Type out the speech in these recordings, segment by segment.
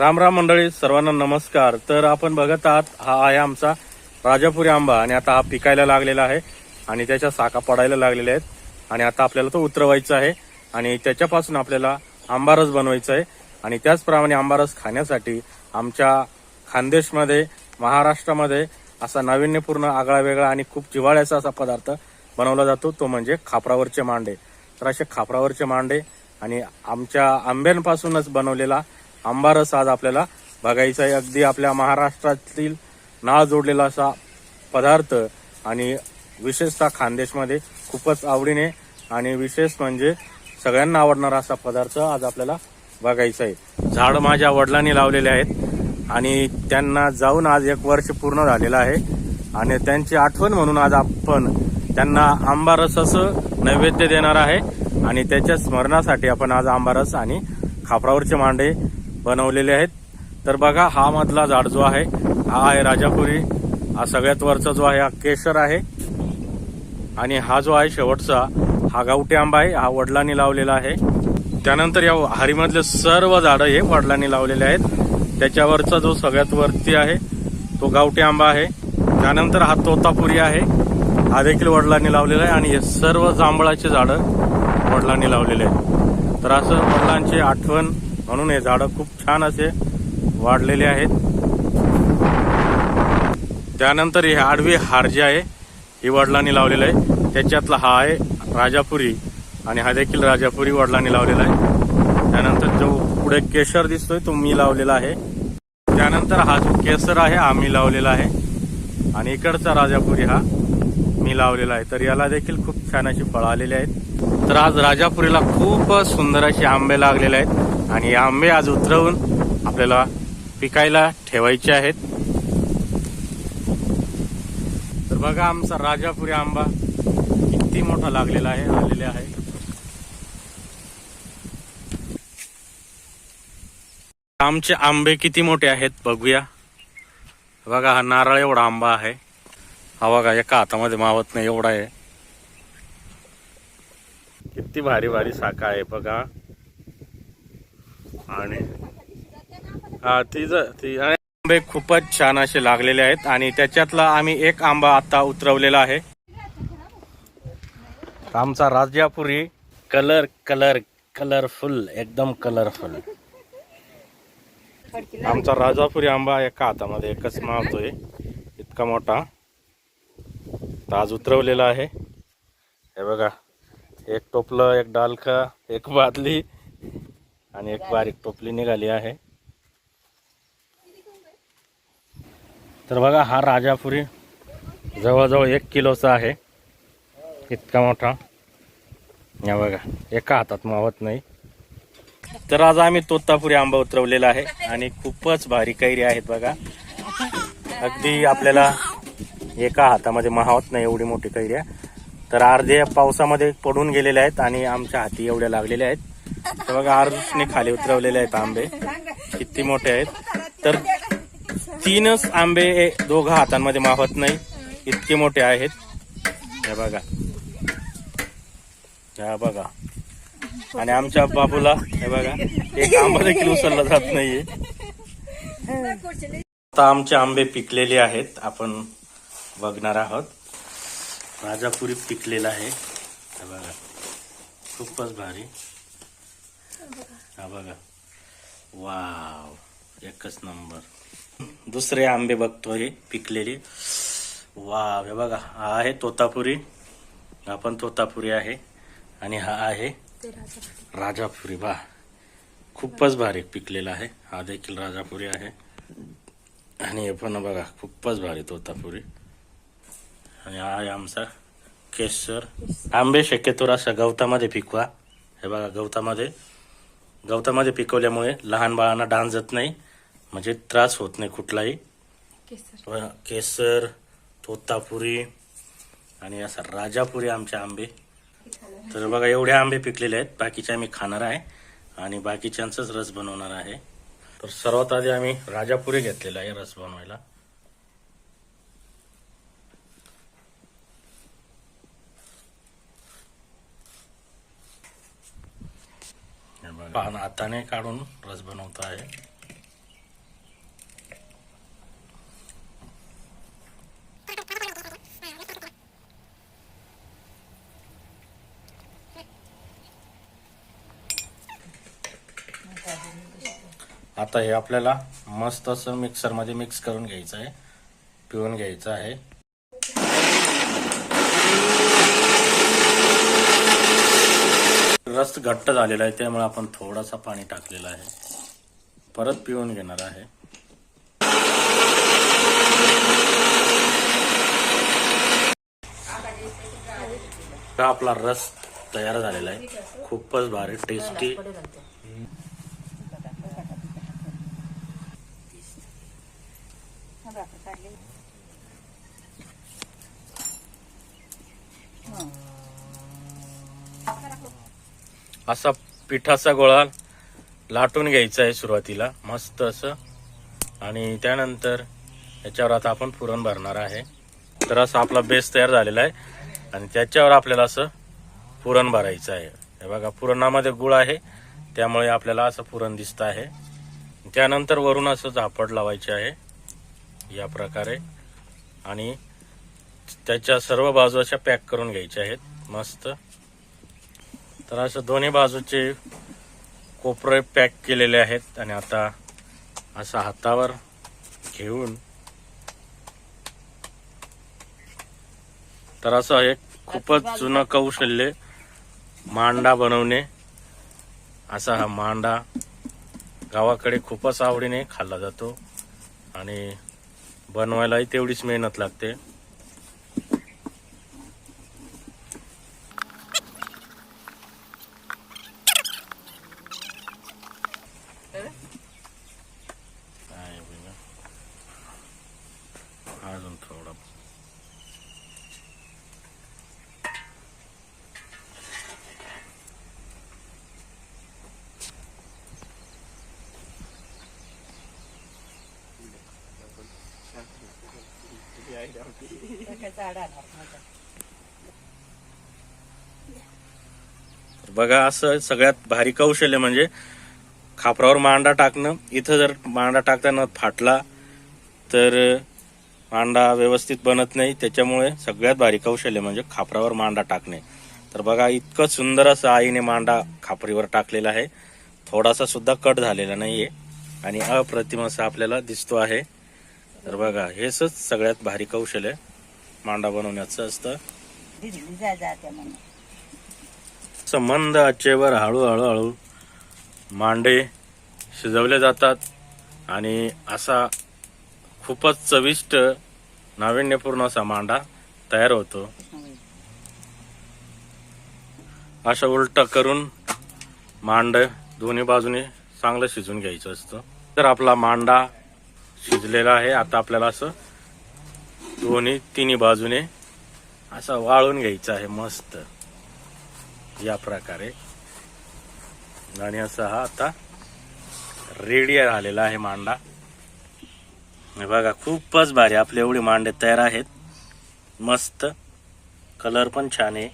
राम राम मंडळी सर्वांना नमस्कार. तर आपण बघत आहात हा आहे आमचा राजापुरी आंबा आणि आता हा पिकायला लागलेला आहे आणि त्याच्या साखा पडायला लागलेल्या आहेत. आणि आता आपल्याला तो उतरवायचा आहे आणि त्याच्यापासून आपल्याला आंबारस बनवायचा आहे. आणि त्याचप्रमाणे आंबारस खाण्यासाठी आमच्या खानदेशमध्ये महाराष्ट्रामध्ये असा नाविन्यपूर्ण आगळा वेगळा आणि खूप जिव्हाळ्याचा असा पदार्थ बनवला जातो. तो म्हणजे खापरावरचे मांडे. तर असे खापरावरचे मांडे आणि आमच्या आंब्यांपासूनच बनवलेला आंबारस आज आपल्याला बघायचा आहे. अगदी आपल्या महाराष्ट्रातील नाळ जोडलेला असा पदार्थ आणि विशेषतः खानदेशमध्ये खूपच आवडीने आणि विशेष म्हणजे सगळ्यांना आवडणारा असा पदार्थ आज आपल्याला बघायचा आहे. झाड माझ्या वडिलांनी लावलेले आहेत आणि त्यांना जाऊन आज एक वर्ष पूर्ण झालेलं आहे आणि त्यांची आठवण म्हणून आज आपण त्यांना आंबारस असं नैवेद्य देणार आहे आणि त्याच्या स्मरणासाठी आपण आज आंबारस आणि खापरावरचे मांडे बनवलेले आहेत. तर बघा हा मधला झाड जो आहे हा आहे राजापुरी. हा सगळ्यात वरचा जो आहे हा केशर आहे. आणि हा जो आहे शेवटचा हा गावठी आंबा आहे हा वडिलांनी लावलेला आहे. त्यानंतर या हारीमधले सर्व झाडं हे वडिलांनी लावलेले आहेत. त्याच्यावरचा जो सगळ्यात वरती आहे तो गावठी आंबा आहे. त्यानंतर हा तोतापुरी आहे हा देखील वडिलांनी लावलेला आहे. आणि हे सर्व जांभळाचे झाडं वडिलांनी लावलेले आहेत. तर असं वडिलांची आठवण म्हणून हे झाडं खूप छान असे वाढलेले आहेत. त्यानंतर हे आडवी हार जे आहे ही वडिलांनी लावलेलं आहे. त्याच्यातला हा आहे राजापुरी आणि हा देखील राजापुरी वडिलांनी लावलेला आहे. त्यानंतर जो पुढे केशर दिसतोय तो मी लावलेला आहे. त्यानंतर हा जो केसर आहे हा मी लावलेला आहे. आणि इकडचा राजापुरी हा मी लावलेला आहे. तर याला देखील खूप छान अशी फळं आलेली आहेत. तर आज राजापुरीला खूप सुंदर असे आंबे लागलेले आहेत. आणि आंबे आज उतरवून आपल्याला पिकायला ठेवायचे आहेत. तर बघा आमचा राजापुरी आंबा किती मोठा लागलेला आहे आलेले आहे. आमचे आंबे किती मोठे आहेत बघूया. बघा हा नारळ एवढा आंबा आहे. हा बघा एका हातामध्ये मावत नाही एवढा आहे. किती भारी भारी साखा आहे बघा. आणि हा ती ती आणि आंबे खूपच छान असे लागलेले आहेत आणि त्याच्यातला आम्ही एक आंबा आता उतरवलेला आहे. आमचा राजापुरी कलर कलर कलरफुल एकदम कलरफुल. आमचा राजापुरी आंबा एका हातामध्ये एकच मावतोय इतका मोठा. ताज आज उतरवलेला आहे. हे बघा एक टोपलं एक डालखा एक बादली. आणि एक बारीक टोपली निघाली आहे. तर बघा हा राजापुरी जवळजवळ एक किलोचा आहे. इतका मोठा. या बघा एका हातात मावत नाही. तर आज आम्ही तोतापुरी आंबा उतरवलेला आहे आणि खूपच भारी कैरी आहेत बघा. अगदी आपल्याला एका हातामध्ये मावत नाही एवढी मोठी कैऱ्या तर अर्धे पावसामध्ये पडून गेलेल्या आहेत आणि आमच्या हाती एवढ्या लागलेल्या आहेत. तर बघा अर्धने खाली उतरवलेले आहेत आंबे. किती मोठे आहेत. तर तीनच आंबे हे दोघा हातांमध्ये मावत नाही. इतके मोठे आहेत. हे बघा. ह्या बघा. आणि आमच्या बाबूला हे बघा एक आंबा देखील उचलला जात नाहीये. आता आमचे आंबे पिकलेले आहेत. आपण बघणार आहोत. राजापुरी पिकलेला आहे. बघा. खूपच भारी. हा बघा. वाव एकच नंबर. दुसरे आंबे बघतोय पिकलेले. वाव हे बघा हा आहे तोतापुरी. हा पण तोतापुरी आहे आणि हा आहे राजापुरी. वा खूपच भारी पिकलेला आहे. हा देखील राजापुरी आहे. आणि हे पण बघा खूपच भारी तोतापुरी. आणि हा आहे आमचा केसर. आंबे शक्यतो अशा गवतामध्ये पिकवा. हे बघा गवतामध्ये गवतामध्ये पिकवल्यामुळे लहान बाळांना डांजत नाही म्हणजे त्रास होत नाही कुठलाही. केसर तोतापुरी आणि असा राजापुरी आमचे आंबे. तर बघा एवढे आंबे पिकलेले आहेत बाकीचे आम्ही खाणार आहे आणि बाकीच्यांचाच रस बनवणार आहे. तर सर्वात आधी आम्ही राजापुरी घेतलेला आहे रस बनवायला. पान हाताने काढून रस बनवत आहे. आता हे आपल्याला मस्त असं मिक्सरमध्ये मिक्स करून घ्यायचं आहे पिऊन घ्यायचं आहे. रस घट्ट झालेला आहे त्यामुळे आपण थोडासा पाणी टाकलेलं आहे. परत पिऊन घेणार आहे. हा आपला रस तयार झालेला आहे. खूपच भारी टेस्टी असा पिठाचा गोळा लाटून घ्यायचा आहे सुरुवातीला मस्त असं. आणि त्यानंतर याच्यावर आता आपण पुरण भरणार आहे. तर असं आपला बेस तयार झालेला आहे. आणि त्याच्यावर आपल्याला असं पुरण भरायचं आहे. हे बघा पुरणामध्ये गुळ आहे. त्यामुळे आपल्याला असं पुरण दिसतं आहे. त्यानंतर वरून असं झापड लावायचे आहे. या प्रकारे. आणि त्याच्या सर्व बाजू अशा पॅक करून घ्यायच्या आहेत. मस्त. तर असं दोन्ही बाजूचे कोपरे पॅक केलेले आहेत आणि आता असं हातावर घेऊन तर असं एक खूपच जुनं कौशल्य मांडा बनवणे. असा हा मांडा गावाकडे खूपच आवडीने खाल्ला जातो आणि बनवायलाही तेवढीच मेहनत लागते काय बघा. अजून थोडं तर बघा असं सगळ्यात भारी कौशल्य म्हणजे खापरावर मांडा टाकणं. इथं जर मांडा टाकताना फाटला तर मांडा व्यवस्थित बनत नाही. त्याच्यामुळे सगळ्यात भारी कौशल्य म्हणजे खापरावर मांडा टाकणे. तर बघा इतकं सुंदर असं आईने मांडा खापरीवर टाकलेला आहे. थोडासा सुद्धा कट झालेला नाहीये आणि अप्रतिम असं आपल्याला दिसतो आहे. तर बघा हेच सगळ्यात भारी कौशल्य मांडा बनवण्याचं असतं. संबंध आचेवर हळूहळू हळू मांडे शिजवले जातात आणि असा खूपच चविष्ट नाविन्यपूर्ण असा मांडा तयार होतो. अशा उलट करून मांड दोन्ही बाजूने चांगलं शिजून घ्यायचं असतं. तर आपला मांडा शिजलेला आहे. आता आपल्याला असं दोन्ही तिन्ही बाजूने असं वाळून घ्यायचं आहे मस्त. या प्रकारे. आणि असा हा आता रेडी झालेला आहे मांडा. हे बघा खूपच भारी. आपले एवढे मांडे तयार आहेत. मस्त. कलर पण छान आहे.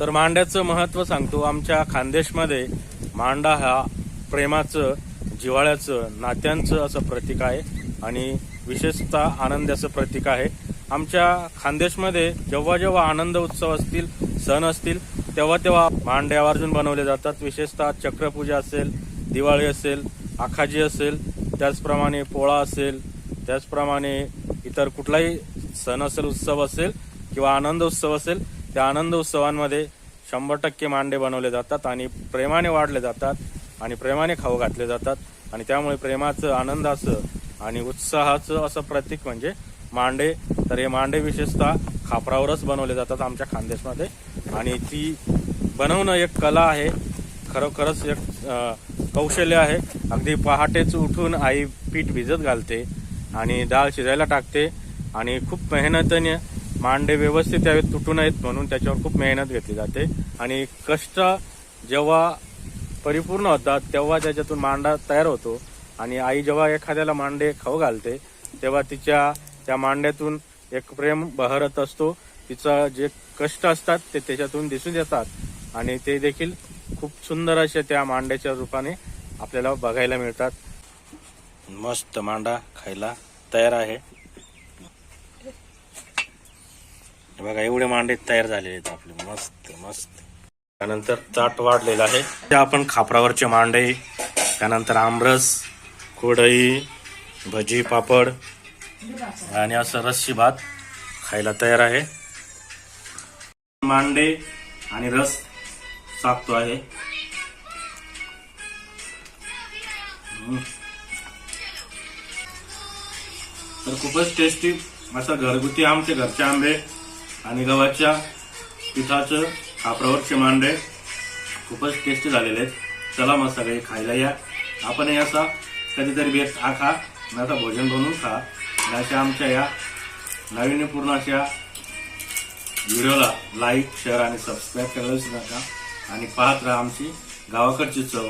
तर मांड्याचं महत्त्व सांगतो. आमच्या खानदेशमध्ये मांडा हा प्रेमाचं जिव्हाळ्याचं नात्यांचं असं प्रतीक आहे. आणि विशेषतः आनंदाचं प्रतीक आहे. आमच्या खानदेशमध्ये जेव्हा जेव्हा आनंद उत्सव असतील सण असतील तेव्हा तेव्हा मांडे आवर्जून बनवले जातात. विशेषतः चक्रपूजा असेल दिवाळी असेल आखाजी असेल त्याचप्रमाणे पोळा असेल त्याचप्रमाणे इतर कुठलाही सण असेल उत्सव असेल किंवा आनंद उत्सव असेल त्या आनंद उत्सवांमध्ये शंभर टक्के मांडे बनवले जातात आणि प्रेमाने वाढले जातात आणि प्रेमाने खाऊ घातले जातात. आणि त्यामुळे प्रेमाचं आनंदाचं आणि उत्साहाचं असं प्रतीक म्हणजे मांडे. तर हे मांडे विशेषतः खापरावरच बनवले जातात आमच्या खानदेशमध्ये. आणि ती बनवणं एक कला आहे. खरोखरच एक कौशल्य आहे. अगदी पहाटेच उठून आई पीठ भिजत घालते आणि डाळ शिजायला टाकते आणि खूप मेहनतीने मांडे व्यवस्थित यावेत तुटू नयेत म्हणून त्याच्यावर खूप मेहनत घेतली जाते. आणि कष्ट जेव्हा परिपूर्ण होतात तेव्हा त्याच्यातून मांडा तयार होतो. आणि आई जेव्हा एखाद्याला मांडे खाऊ घालते तेव्हा तिच्या त्या मांड्यातून एक प्रेम बहरत असतो. तिचं जे कष्ट असतात ते त्याच्यातून दिसून येतात. आणि ते देखील खूप सुंदर असे त्या मांड्याच्या रूपाने आपल्याला बघायला मिळतात. मस्त मांडा खायला तयार आहे. बघा एवढे मांडे तयार झालेले आहेत आपले. मस्त मस्त. त्यानंतर ताट वाढलेलं आहे. आपण खापरावरचे मांडे त्यानंतर आमरस कोडई भजी पापड आणि असं रस्सी भात खायला तयार आहे. मांडे आणि रस साकतो आहे. तर खूपच टेस्टी असं घरगुती आमचे घरचे आंबे आणि गव्हाच्या पिठाचं खापरावरचे मांडे खूपच टेस्टी झालेले आहेत. चला मग सगळे खायला या. आपणही असा कधीतरी बेस्ट हा खा. आता भोजन बनवून खा. अशा आमच्या या नाविन्यपूर्ण अशा व्हिडिओला लाईक शेअर आणि सबस्क्राईब करायला विसरू नका. आणि पाहत राहा आमची गावाकडची चव.